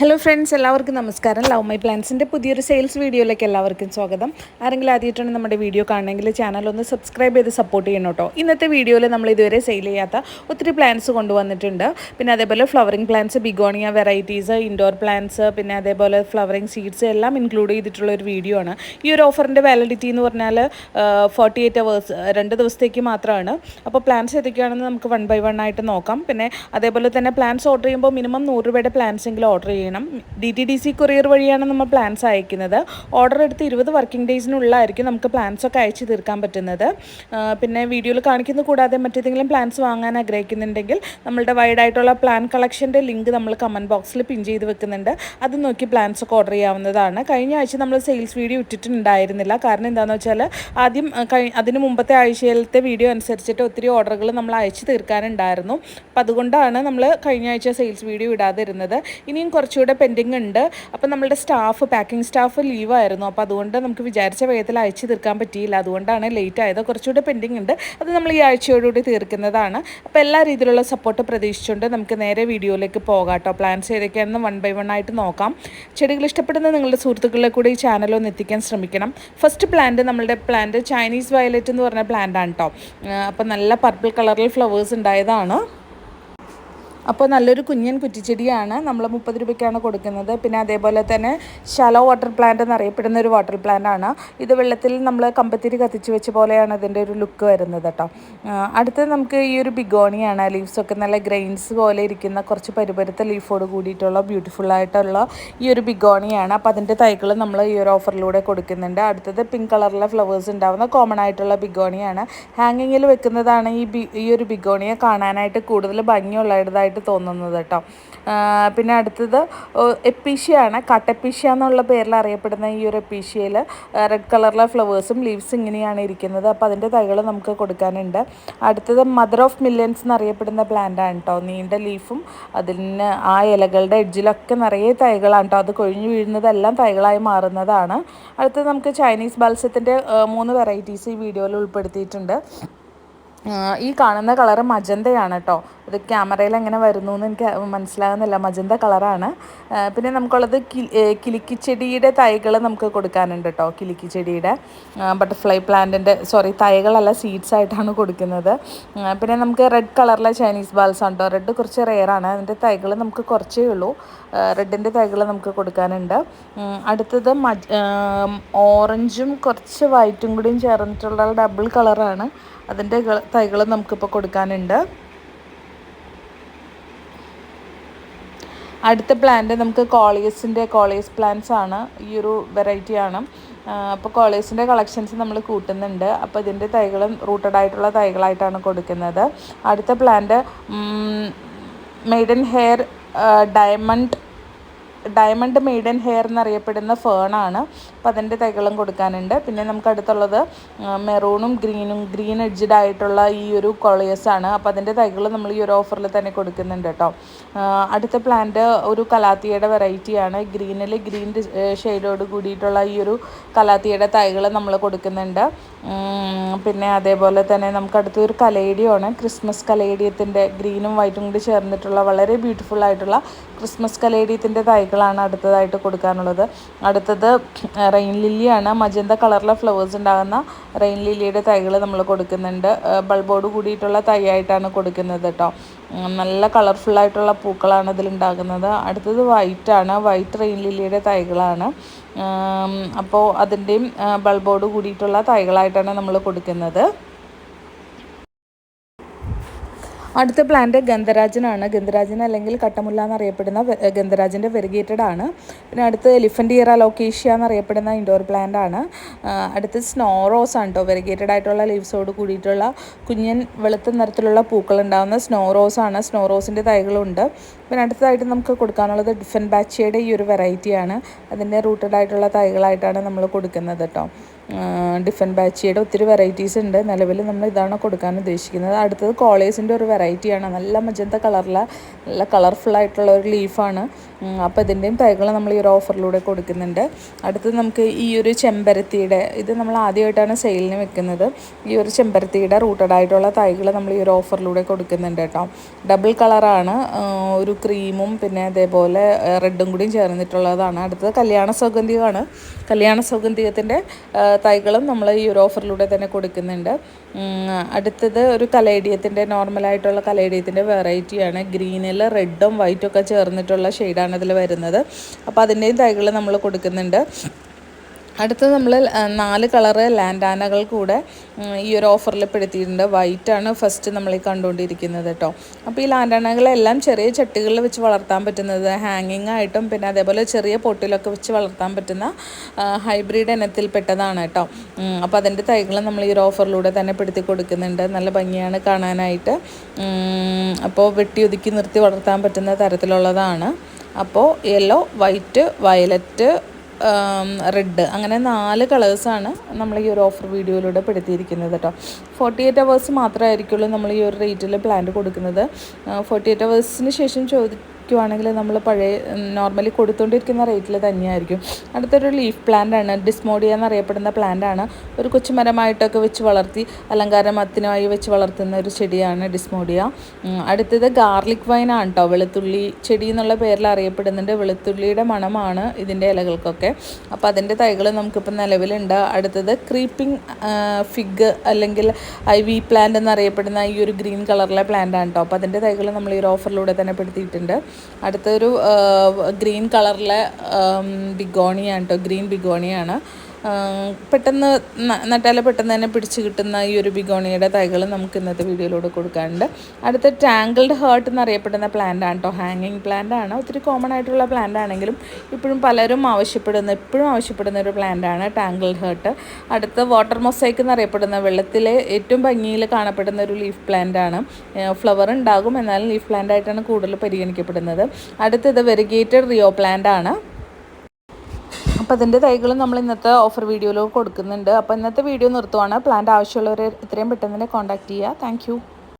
Hello friends എല്ലാവർക്കും നമസ്കാരം. Love my പ്ലാൻസിന്റെ പുതിയൊരു സെയിൽസ് വീഡിയോയിലേക്ക് എല്ലാവർക്കും സ്വാഗതം. ആരെങ്കിലും ആദ്യമായിട്ടാണ് നമ്മുടെ വീഡിയോ കാണണമെങ്കിൽ ചാനൽ ഒന്ന് സബ്സ്ക്രൈബ് ചെയ്ത് സപ്പോർട്ട് ചെയ്യണം കേട്ടോ. ഇന്നത്തെ വീഡിയോയിൽ നമ്മൾ ഇതുവരെ സെയിൽ ചെയ്യാത്ത ഒത്തിരി പ്ലാന്റ്സ് കൊണ്ടുവന്നിട്ടുണ്ട്. പിന്നെ അതേപോലെ flowering plants begonia varieties indoor plants പിന്നെ അതേപോലെ ഫ്ലവറിംഗ് സീഡ്സ് എല്ലാം ഇൻക്ലൂഡ് ചെയ്തിട്ടുള്ള ഒരു വീഡിയോ ആണ്. ഈ ഒരു ഓഫറിന്റെ വാലിഡിറ്റി എന്ന് പറഞ്ഞാൽ ഫോർട്ടി എയ്റ്റ് അവേഴ്സ് രണ്ട് ദിവസത്തേക്ക് മാത്രമാണ്. അപ്പോൾ പ്ലാൻസ് ഏതൊക്കെയാണെന്ന് നമുക്ക് വൺ ബൈ വൺ ആയിട്ട് നോക്കാം. പിന്നെ അതേപോലെ തന്നെ പ്ലാൻസ് ഓർഡർ ചെയ്യുമ്പോൾ മിനിമം നൂറ് രൂപയുടെ പ്ലാൻസ് എങ്കിലും ഓർഡർ ചെയ്യണം. D T D C courier വഴിയാണ് നമ്മൾ പ്ലാൻസ് അയക്കുന്നത്. ഓർഡർ എടുത്ത് ഇരുപത് വർക്കിംഗ് ഡേയ്സിനുള്ളിലായിരിക്കും നമുക്ക് പ്ലാൻസ് ഒക്കെ അയച്ചു തീർക്കാൻ പറ്റുന്നത്. പിന്നെ വീഡിയോയിൽ കാണിക്കുന്നത് കൂടാതെ മറ്റേതെങ്കിലും പ്ലാൻസ് വാങ്ങാൻ ആഗ്രഹിക്കുന്നുണ്ടെങ്കിൽ നമ്മളുടെ വൈഡായിട്ടുള്ള പ്ലാൻ കളക്ഷന്റെ ലിങ്ക് നമ്മൾ കമന്റ് ബോക്സിൽ പിൻ ചെയ്ത് വെക്കുന്നുണ്ട്. അത് നോക്കി പ്ലാൻസ് ഒക്കെ ഓർഡർ ചെയ്യാവുന്നതാണ്. കഴിഞ്ഞ ആഴ്ച നമ്മൾ സെയിൽസ് വീഡിയോ ഇട്ടിട്ടുണ്ടായിരുന്നില്ല. കാരണം എന്താണെന്ന് വെച്ചാൽ ആദ്യം അതിന് മുമ്പത്തെ ആഴ്ചയിലത്തെ വീഡിയോ അനുസരിച്ചിട്ട് ഒത്തിരി ഓർഡറുകൾ നമ്മൾ അയച്ചു തീർക്കാനുണ്ടായിരുന്നു. അപ്പോൾ അതുകൊണ്ടാണ് നമ്മൾ കഴിഞ്ഞ ആഴ്ച സെയിൽസ് വീഡിയോ ഇടാതിരുന്നത്. ഇനിയും കുറച്ചുകൂടെ പെൻഡിങ് ഉണ്ട്. അപ്പോൾ നമ്മുടെ സ്റ്റാഫ് പാക്കിംഗ് സ്റ്റാഫ് ലീവായിരുന്നു അപ്പോൾ അതുകൊണ്ട് നമുക്ക് വിചാരിച്ച വേഗത്തിൽ അയച്ചു തീർക്കാൻ പറ്റിയില്ല. അതുകൊണ്ടാണ് ലേറ്റ് ആയത്. കുറച്ചുകൂടെ പെൻഡിങ് ഉണ്ട്. അത് നമ്മൾ ഈ ആഴ്ചയോടുകൂടി തീർക്കുന്നതാണ്. അപ്പോൾ എല്ലാ രീതിയിലുള്ള സപ്പോർട്ട് പ്രതീക്ഷിച്ചുകൊണ്ട് നമുക്ക് നേരെ വീഡിയോയിലേക്ക് പോകാം കേട്ടോ പ്ലാൻസ് ഏതൊക്കെയാണെന്ന് വൺ ബൈ വൺ ആയിട്ട് നോക്കാം. ചെടികൾ ഇഷ്ടപ്പെടുന്ന നിങ്ങളുടെ സുഹൃത്തുക്കളിലെ കൂടെ ഈ ചാനലൊന്ന് എത്തിക്കാൻ ശ്രമിക്കണം. ഫസ്റ്റ് പ്ലാന്റ് നമ്മളുടെ പ്ലാന്റ് ചൈനീസ് വയലറ്റ് എന്ന് പറഞ്ഞ പ്ലാന്റ് ആണ് കേട്ടോ അപ്പോൾ നല്ല പർപ്പിൾ കളറിൽ ഫ്ലവേഴ്സ് ഉണ്ടായതാണ്. അപ്പോൾ നല്ലൊരു കുഞ്ഞൻ കുറ്റിച്ചെടിയാണ്. നമ്മൾ മുപ്പത് രൂപയ്ക്കാണ് കൊടുക്കുന്നത്. പിന്നെ അതേപോലെ തന്നെ ശലോ വാട്ടർ പ്ലാന്റ് എന്നറിയപ്പെടുന്ന ഒരു വാട്ടർ പ്ലാന്റ് ആണ്. ഇത് വെള്ളത്തിൽ നമ്മൾ കമ്പത്തിരി കത്തിച്ച് വെച്ച പോലെയാണ് ഇതിന്റെ ഒരു ലുക്ക് വരുന്നത് കേട്ടോ. അടുത്തത് നമുക്ക് ഈ ഒരു ബിഗോണിയാണ്. ലീവ്സൊക്കെ നല്ല ഗ്രെയിൻസ് പോലെ ഇരിക്കുന്ന കുറച്ച് പരുപരുത്ത ലീഫോട് കൂടിയിട്ടുള്ള ബ്യൂട്ടിഫുൾ ആയിട്ടുള്ള ഈ ഒരു ബിഗോണിയാണ്. അപ്പോൾ അതിന്റെ തൈകൾ നമ്മൾ ഈ ഒരു ഓഫറിലൂടെ കൊടുക്കുന്നുണ്ട്. അടുത്തത് പിങ്ക് കളറിലെ ഫ്ലവേഴ്സ് ഉണ്ടാവുന്ന കോമൺ ആയിട്ടുള്ള ബിഗോണിയാണ്. ഹാങ്ങിങ്ങിൽ വെക്കുന്നതാണ് ഈ ഈ ഒരു ബിഗോണിയെ കാണാനായിട്ട് കൂടുതൽ ഭംഗിയുള്ളതായിട്ട് തോന്നുന്നത് കേട്ടോ. പിന്നെ അടുത്തത് എപ്പീഷ്യയാണ് കട്ടപ്പീഷ്യ എന്നുള്ള പേരിൽ അറിയപ്പെടുന്ന ഈ ഒരു എപ്പീഷ്യയിൽ റെഡ് കളറിലെ ഫ്ലവേഴ്സും ലീവ്സ് ഇങ്ങനെയാണ് ഇരിക്കുന്നത്. അപ്പോൾ അതിന്റെ തൈകൾ നമുക്ക് കൊടുക്കാനുണ്ട്. അടുത്തത് മദർ ഓഫ് മില്യൻസ് എന്നറിയപ്പെടുന്ന പ്ലാന്റ് ആണ് കേട്ടോ നീണ്ട ലീഫും അതിന് ആ ഇലകളുടെ എഡ്ജിലൊക്കെ നിറയെ തൈകളാണ് കേട്ടോ അത് കൊഴിഞ്ഞു വീഴുന്നതെല്ലാം തൈകളായി മാറുന്നതാണ്. അടുത്തത് നമുക്ക് ചൈനീസ് ബാൽസത്തിന്റെ മൂന്ന് വെറൈറ്റീസ് ഈ വീഡിയോയിൽ ഉൾപ്പെടുത്തിയിട്ടുണ്ട്. ഈ കാണുന്ന കളർ മജന്തയാണ് കേട്ടോ ഇത് ക്യാമറയിൽ എങ്ങനെ വരുന്നു എന്ന് എനിക്ക് മനസ്സിലാകുന്നില്ല. മജന്ത കളറാണ്. പിന്നെ നമുക്കുള്ളത് കിലിക്കിച്ചെടിയുടെ തൈകൾ നമുക്ക് കൊടുക്കാനുണ്ട് കേട്ടോ കിലിക്കിച്ചെടിയുടെ ബട്ടർഫ്ലൈ പ്ലാന്റിന്റെ സോറി തൈകളല്ല സീഡ്സ് ആയിട്ടാണ് കൊടുക്കുന്നത്. പിന്നെ നമുക്ക് റെഡ് കളറിലെ ചൈനീസ് ബാൽസ് ഉണ്ടോ? റെഡ് കുറച്ച് റെയറാണ് അതിന്റെ തൈകൾ നമുക്ക് കുറച്ചേ ഉള്ളൂ. റെഡിന്റെ തൈകൾ നമുക്ക് കൊടുക്കാനുണ്ട്. അടുത്തത് ഓറഞ്ചും കുറച്ച് വൈറ്റും കൂടിയും ചേർന്നിട്ടുള്ള ഡബിൾ കളറാണ് അതിന്റെ തൈകൾ നമുക്കിപ്പോൾ കൊടുക്കാനുണ്ട്. അടുത്ത പ്ലാന്റ് നമുക്ക് കോളിയസിന്റെ കോളിയസ് പ്ലാന്റ്സ് ആണ്. ഈ ഒരു വെറൈറ്റി ആണ്. അപ്പോൾ കോളേഴ്സിന്റെ കളക്ഷൻസ് നമ്മൾ കൂട്ടുന്നുണ്ട്. അപ്പോൾ ഇതിന്റെ തൈകളും റൂട്ടഡ് ആയിട്ടുള്ള തൈകളായിട്ടാണ് കൊടുക്കുന്നത്. അടുത്ത plant maiden hair diamond diamond maiden hair എന്നറിയപ്പെടുന്ന ഫേണാണ് അപ്പോൾ അതിന്റെ തൈകളും കൊടുക്കാനുണ്ട്. പിന്നെ നമുക്ക് അടുത്തുള്ളത് മെറൂണും ഗ്രീനും ഗ്രീൻ എഡ്ജഡ് ആയിട്ടുള്ള ഈ ഒരു കൊളിയസ് ആണ്. അപ്പോൾ അതിന്റെ തൈകൾ നമ്മൾ ഈ ഒരു ഓഫറിൽ തന്നെ കൊടുക്കുന്നുണ്ട് കേട്ടോ. അടുത്ത പ്ലാന്റ് ഒരു കലാത്തിയുടെ വെറൈറ്റിയാണ് ഗ്രീനിൽ ഗ്രീൻ ഷെയ്ഡോട് കൂടിയിട്ടുള്ള ഈ ഒരു കലാത്തിയുടെ തൈകൾ നമ്മൾ കൊടുക്കുന്നുണ്ട്. പിന്നെ അതേപോലെ തന്നെ നമുക്ക് അടുത്തൊരു കലേഡിയമാണ് ക്രിസ്മസ് കലേഡിയത്തിന്റെ ഗ്രീനും വൈറ്റും കൂടി ചേർന്നിട്ടുള്ള വളരെ ബ്യൂട്ടിഫുൾ ആയിട്ടുള്ള ക്രിസ്മസ് കലേഡിയത്തിന്റെ തൈകളാണ് അടുത്തതായിട്ട് കൊടുക്കാനുള്ളത്. അടുത്തത് റെയിൻ ലില്ലിയാണ്. മജന്ത കളറിലെ ഫ്ലവേഴ്സ് ഉണ്ടാകുന്ന റെയിൻ ലില്ലിയുടെ തൈകൾ നമ്മൾ കൊടുക്കുന്നുണ്ട്. ബൾബോട് കൂടിയിട്ടുള്ള തൈയായിട്ടാണ് കൊടുക്കുന്നത് കേട്ടോ. നല്ല കളർഫുള്ളായിട്ടുള്ള പൂക്കളാണ് ഇതിലുണ്ടാകുന്നത് അടുത്തത് വൈറ്റാണ്. വൈറ്റ് റെയിൻ ലില്ലിയുടെ തൈകളാണ്. അപ്പോൾ അതിന്റെയും ബൾബോട് കൂടിയിട്ടുള്ള തൈകളായിട്ടാണ് നമ്മൾ കൊടുക്കുന്നത്. അടുത്ത പ്ലാന്റ് ഗന്ധരാജനാണ്. ഗന്ധരാജൻ അല്ലെങ്കിൽ കട്ടമുല്ല എന്നറിയപ്പെടുന്ന ഗന്ധരാജന്റെ വെരിഗേറ്റഡ് ആണ്. പിന്നെ അടുത്ത് എലിഫന്റ് ഇയർ അലോക്കേഷ്യ എന്നറിയപ്പെടുന്ന ഇൻഡോർ പ്ലാന്റ് ആണ്. അടുത്ത് സ്നോ റോസ് ആണ് കേട്ടോ വെരിഗേറ്റഡ് ആയിട്ടുള്ള ലീവ്സോട് കൂടിയിട്ടുള്ള കുഞ്ഞൻ വെളുത്ത നിറത്തിലുള്ള പൂക്കൾ ഉണ്ടാകുന്ന സ്നോറോസ് ആണ്. സ്നോ റോസിന്റെ തൈകളുണ്ട്. പിന്നെ അടുത്തതായിട്ട് നമുക്ക് കൊടുക്കാനുള്ളത് ഡിഫൻ ബാച്ചിയുടെ ഈ ഒരു വെറൈറ്റിയാണ് അതിന്റെ റൂട്ടഡ് ആയിട്ടുള്ള തൈകളായിട്ടാണ് നമ്മൾ കൊടുക്കുന്നത് കേട്ടോ ഡിഫൻ ബാച്ചിയുടെ ഒത്തിരി വെറൈറ്റീസ് ഉണ്ട്. നിലവിൽ നമ്മൾ ഇതാണ് കൊടുക്കാൻ ഉദ്ദേശിക്കുന്നത്. അടുത്തത് കോളേഴ്സിന്റെ ഒരു വെറൈറ്റിയാണ്. നല്ല മജന്ത കളറിലെ നല്ല കളർഫുൾ ആയിട്ടുള്ള ഒരു ലീഫാണ്. അപ്പോൾ ഇതിന്റെയും തൈകൾ നമ്മൾ ഈ ഒരു ഓഫറിലൂടെ കൊടുക്കുന്നുണ്ട്. അടുത്തത് നമുക്ക് ഈ ഒരു ചെമ്പരത്തിയുടെ ഇത് നമ്മൾ ആദ്യമായിട്ടാണ് സെയിലിന് വെക്കുന്നത്. ഈ ഒരു ചെമ്പരത്തിയുടെ റൂട്ടഡ് ആയിട്ടുള്ള തൈകൾ നമ്മൾ ഈ ഒരു ഓഫറിലൂടെ കൊടുക്കുന്നുണ്ട് കേട്ടോ. ഡബിൾ കളറാണ് ഒരു ക്രീമും പിന്നെ അതേപോലെ റെഡും കൂടിയും ചേർന്നിട്ടുള്ളതാണ്. അടുത്തത് കല്യാണ സൗഗന്ധികമാണ്. കല്യാണ സൗഗന്ധികത്തിന്റെ തൈകളും നമ്മൾ ഈ ഒരു ഓഫറിലൂടെ തന്നെ കൊടുക്കുന്നുണ്ട്. അടുത്തത് ഒരു കലേഡിയത്തിന്റെ നോർമലായിട്ടുള്ള കലേഡിയത്തിന്റെ വെറൈറ്റിയാണ് ഗ്രീനിൽ റെഡും വൈറ്റും ഒക്കെ ചേർന്നിട്ടുള്ള ഷെയ്ഡാണ് ഇതിൽ വരുന്നത്. അപ്പോൾ അതിന്റെയും തൈകൾ നമ്മൾ കൊടുക്കുന്നുണ്ട്. അടുത്ത് നമ്മൾ നാല് കളറ് ലാൻഡാനകൾ കൂടെ ഈ ഒരു ഓഫറിൽ പെടുത്തിയിട്ടുണ്ട്. വൈറ്റ് ആണ് ഫസ്റ്റ് നമ്മൾ ഈ കണ്ടുകൊണ്ടിരിക്കുന്നത് കേട്ടോ അപ്പോൾ ഈ ലാൻഡാനകളെല്ലാം ചെറിയ ചട്ടികളിൽ വെച്ച് വളർത്താൻ പറ്റുന്നത് ഹാങ്ങിങ് ആയിട്ടും പിന്നെ അതേപോലെ ചെറിയ പൊട്ടിലൊക്കെ വെച്ച് വളർത്താൻ പറ്റുന്ന ഹൈബ്രിഡ് ഇനത്തിൽപ്പെട്ടതാണ് കേട്ടോ അപ്പോൾ അതിന്റെ തൈകൾ നമ്മൾ ഈ ഒരു ഓഫറിലൂടെ തന്നെ പെടുത്തി കൊടുക്കുന്നുണ്ട്. നല്ല ഭംഗിയാണ് കാണാനായിട്ട്. അപ്പോൾ വെട്ടി ഒതുക്കി നിർത്തി വളർത്താൻ പറ്റുന്ന തരത്തിലുള്ളതാണ്. അപ്പോൾ യെല്ലോ വൈറ്റ് വയലറ്റ് റെഡ് അങ്ങനെ നാല് കളേഴ്സാണ് നമ്മൾ ഈ ഒരു ഓഫർ വീഡിയോയിലൂടെ പെടുത്തിയിരിക്കുന്നത് കേട്ടോ ഫോർട്ടി എയ്റ്റ് അവേഴ്സ് മാത്രമായിരിക്കുള്ളൂ നമ്മൾ ഈ ഒരു റേറ്റിൽ പ്ലാന്റ് കൊടുക്കുന്നത്. ഫോർട്ടി എയ്റ്റ് അവേഴ്സിന് ശേഷം ചോദി വയ്ക്കുവാണെങ്കിൽ നമ്മൾ പഴയ നോർമലി കൊടുത്തുകൊണ്ടിരിക്കുന്ന റേറ്റിൽ തന്നെയായിരിക്കും. അടുത്തൊരു ലീഫ് പ്ലാന്റ് ആണ് ഡിസ്മോഡിയ എന്നറിയപ്പെടുന്ന പ്ലാന്റ് ആണ്. ഒരു കൊച്ചുമരമായിട്ടൊക്കെ വെച്ച് വളർത്തി അലങ്കാരമത്തിനായി വെച്ച് വളർത്തുന്ന ഒരു ചെടിയാണ് ഡിസ്മോഡിയ അടുത്തത് ഗാർലിക് വൈൻ ആണ് കേട്ടോ വെളുത്തുള്ളി ചെടി എന്നുള്ള പേരിൽ അറിയപ്പെടുന്നുണ്ട്. വെളുത്തുള്ളിയുടെ മണമാണ് ഇതിന്റെ ഇലകൾക്കൊക്കെ. അപ്പോൾ അതിന്റെ തൈകൾ നമുക്കിപ്പോൾ നിലവിലുണ്ട്. അടുത്തത് ക്രീപ്പിംഗ് ഫിഗ് അല്ലെങ്കിൽ ഐ വി പ്ലാന്റ് എന്നറിയപ്പെടുന്ന ഈ ഒരു ഗ്രീൻ കളറിലെ പ്ലാന്റ് ആണ് കേട്ടോ അപ്പോൾ അതിന്റെ തൈകൾ നമ്മൾ ഈ ഒരു ഓഫറിലൂടെ തന്നെ പെടുത്തിയിട്ടുണ്ട്. അടുത്തൊരു ഗ്രീൻ കളറിലെ ബിഗോണിയാണ് കേട്ടോ ഗ്രീൻ ബിഗോണിയാണ്. പെട്ടെന്ന് നട്ടാൽ പെട്ടെന്ന് തന്നെ പിടിച്ച് കിട്ടുന്ന ഈ ഒരു ബിഗോണിയുടെ തൈകൾ നമുക്ക് ഇന്നത്തെ വീഡിയോയിലൂടെ കൊടുക്കാറുണ്ട് അടുത്ത ടാങ്കിൾഡ് ഹേർട്ട് എന്നറിയപ്പെടുന്ന പ്ലാന്റ് ആണ് കേട്ടോ ഹാങ്ങിങ് പ്ലാന്റ് ആണ്. ഒത്തിരി കോമൺ ആയിട്ടുള്ള പ്ലാന്റ് ആണെങ്കിലും ഇപ്പോഴും പലരും ആവശ്യപ്പെടുന്ന ഇപ്പോഴും ആവശ്യപ്പെടുന്ന ഒരു പ്ലാന്റ് ആണ് ടാങ്കിൾഡ് ഹേർട്ട്. അടുത്ത വാട്ടർ മൊസൈക്ക് എന്നറിയപ്പെടുന്ന വെള്ളത്തിലെ ഏറ്റവും ഭംഗിയിൽ കാണപ്പെടുന്ന ഒരു ലീഫ് പ്ലാന്റ് ആണ്. ഫ്ലവർ ഉണ്ടാകും. എന്നാലും ലീഫ് പ്ലാന്റ് ആയിട്ടാണ് കൂടുതൽ പരിഗണിക്കപ്പെടുന്നത്. അടുത്തത് വെരിഗേറ്റഡ് റിയോ പ്ലാന്റ് ആണ്. അപ്പോൾ അതിന്റെ തൈകൾ നമ്മൾ ഇന്നത്തെ ഓഫർ വീഡിയോയിൽ കൊടുക്കുന്നുണ്ട്. അപ്പോൾ ഇന്നത്തെ വീഡിയോ നിർത്തുവാണ്. പ്ലാന്റ് ആവശ്യമുള്ളവരെ എത്രയും പെട്ടെന്ന് തന്നെ കോൺടാക്റ്റ് ചെയ്യുക. താങ്ക്